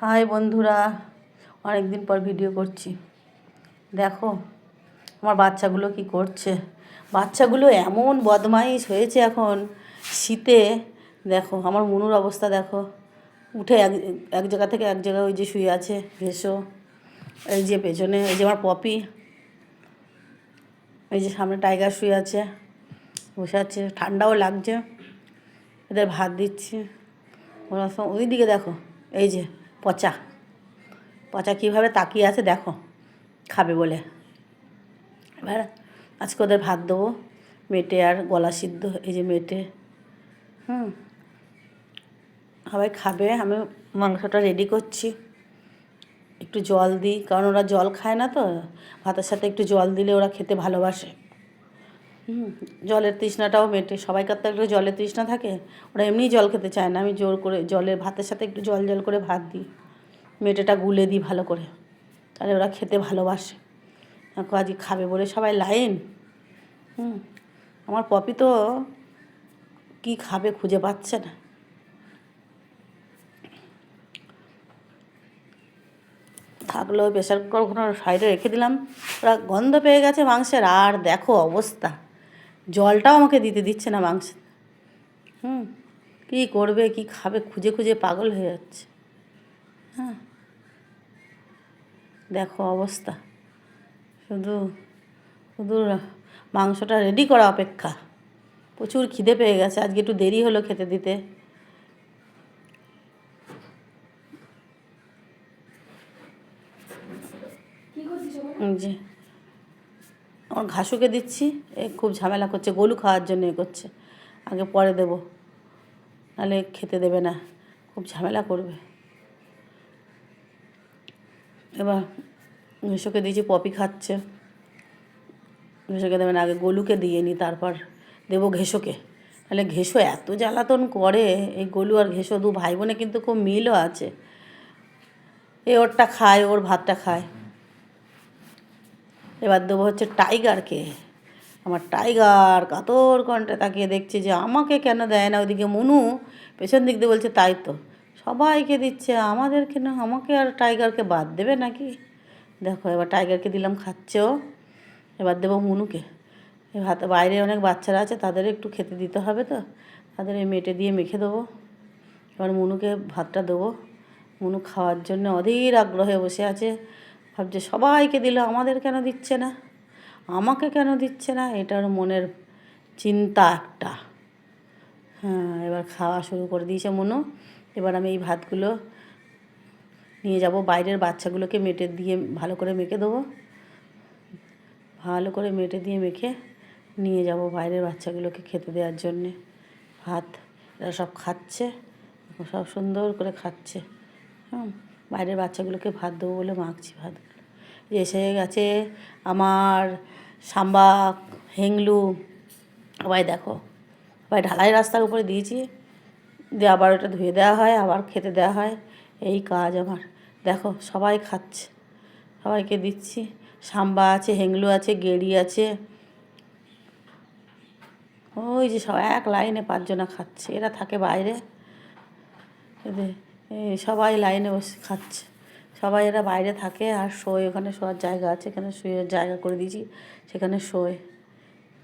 High বন্ধুরা অনেক দিন পর ভিডিও করছি। দেখো, আমার বাচ্চাগুলো কি করছে? বাচ্চাগুলো এমন বদমাইশ হয়েছে এখন শীতে। দেখো, আমার মনুর অবস্থা দেখো। উঠে এক এক জায়গা থেকে এক জায়গায় ওই যে শুয়ে আছে, ভেসো। এই যে পেছনে, এই যে আমার পপি। এই যে সামনে টাইগার শুয়ে আছে, বসে আছে। ঠান্ডাও লাগছে, এদের ভাত দিচ্ছি। ওরা সব ওই দিকে দেখো, এই যে পচা। পচা কীভাবে তাকিয়ে আছে দেখো, খাবে বলে। এবার আজকে ওদের ভাত দেবো, মেটে আর গলা সিদ্ধ, এই যে মেটে। হুম। সবাই খাবে, আমি মাংসটা রেডি করছি। একটু জল দিই, কারণ ওরা জল খায় না তো, ভাতের সাথে একটু জল দিলে ওরা খেতে ভালোবাসে। জলের তৃষ্ণাটাও মেটে সবাইকার তো একটু জলের তৃষ্ণা থাকে? ওরা এমনিই জল খেতে চায় না, আমি জোর করে জলের, ভাতের সাথে একটু জল জল করে ভাত দিই, মেটেটা গুলে দিই ভালো করে। তাহলে ওরা খেতে ভালোবাসে। আজকে খাবে বলে সবাই লাইন। হুম, আমার পপি তো কী খাবে খুঁজে পাচ্ছে না। থাকল প্রেশার কুকার ওখানে সাইডে রেখে দিলাম। ওরা গন্ধ পেয়ে গেছে মাংসের, আর দেখো অবস্থা। জলটাও আমাকে দিতে দিচ্ছে না মাংস। হুম কী করবে কি খাবে খুঁজে খুঁজে পাগল হয়ে যাচ্ছে। হ্যাঁ। দেখো অবস্থা। শুধু শুধু মাংসটা রেডি করা অপেক্ষা। প্রচুর খিদে পেয়ে গেছে আজকে একটু দেরি হলো খেতে দিতে। যে আমার ঘাসুকে দিচ্ছি, এ খুব ঝামেলা করছে গোলু খাওয়ার জন্য এ করছে। আগে পরে দেবো, নাহলে খেতে দেবে না, খুব ঝামেলা করবে। এবার ঘেসোকে দিয়েছি, পপি খাচ্ছে। ঘেসোকে দেবে না, আগে গোলুকে দিয়ে নিই তারপর দেবো ঘেসোকে। তাহলে ঘেসো এত জ্বালাতন করে, এই গোলু আর ঘেসো দু ভাই বোনে কিন্তু খুব মিলও আছে। এ ওরটা খায়, ওর ভাতটা খায়। এবার দেবো হচ্ছে টাইগারকে। আমার টাইগার কাতর কণ্ঠে তাকিয়ে দেখছে যে আমাকে কেন দেয় না? ওইদিকে মনু পেছন দিক দিয়ে বলছে, তাই তো, সবাইকে দিচ্ছে আমাদের কেন আমাকে আর টাইগারকে বাদ দেবে নাকি? দেখো, এবার টাইগারকে দিলাম, খাচ্ছে ও। এবার দেবো মুনুকে। এ ভাত, বাইরে অনেক বাচ্চারা আছে, তাদের একটু খেতে দিতে হবে তো, তাদের এই মেটে দিয়ে মেখে দেবো। এবার মুনুকে ভাতটা দেবো। মুনু খাওয়ার জন্য অধীর আগ্রহে বসে আছে। ভাবছে, সবাইকে দিল আমাদের কেন দিচ্ছে না? আমাকে কেন দিচ্ছে না? এটার মনের চিন্তা একটা। হ্যাঁ এবার খাওয়া শুরু করে দিয়েছে মনু। এবার আমি এই ভাতগুলো নিয়ে যাব। বাইরের বাচ্চাগুলোকে মেটে দিয়ে ভালো করে মেখে দেবো। ভালো করে মেটে দিয়ে মেখে নিয়ে যাব বাইরের বাচ্চাগুলোকে খেতে দেওয়ার জন্যে। ভাত, এরা সব খাচ্ছে, সব সুন্দর করে খাচ্ছে। হ্যাঁ বাইরের বাচ্চাগুলোকে ভাত দেবো বলে মাখছি ভাতগুলো এসে গেছে আমার সাম্বা, হেংলু সবাই দেখো সবাই ঢালাই রাস্তার উপরে দিয়েছি। দিয়ে আবার ওটা ধুয়ে দেওয়া হয়, আবার খেতে দেওয়া হয়। এই কাজ আমার। দেখো, সবাই খাচ্ছে, সবাইকে দিচ্ছি। সাম্বা আছে, হেংলু আছে, গেড়ি আছে। ওই যে সব এক লাইনে পাঁচজনা খাচ্ছে, এরা থাকে বাইরে। এদের সবাই লাইনে বসে খাচ্ছে। সবাই এরা বাইরে থাকে আর শোয়। ওখানে শোয়ার জায়গা আছে। এখানে শুয়ে জায়গা করে দিয়েছি। সেখানে শোয়।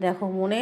দেখো মনে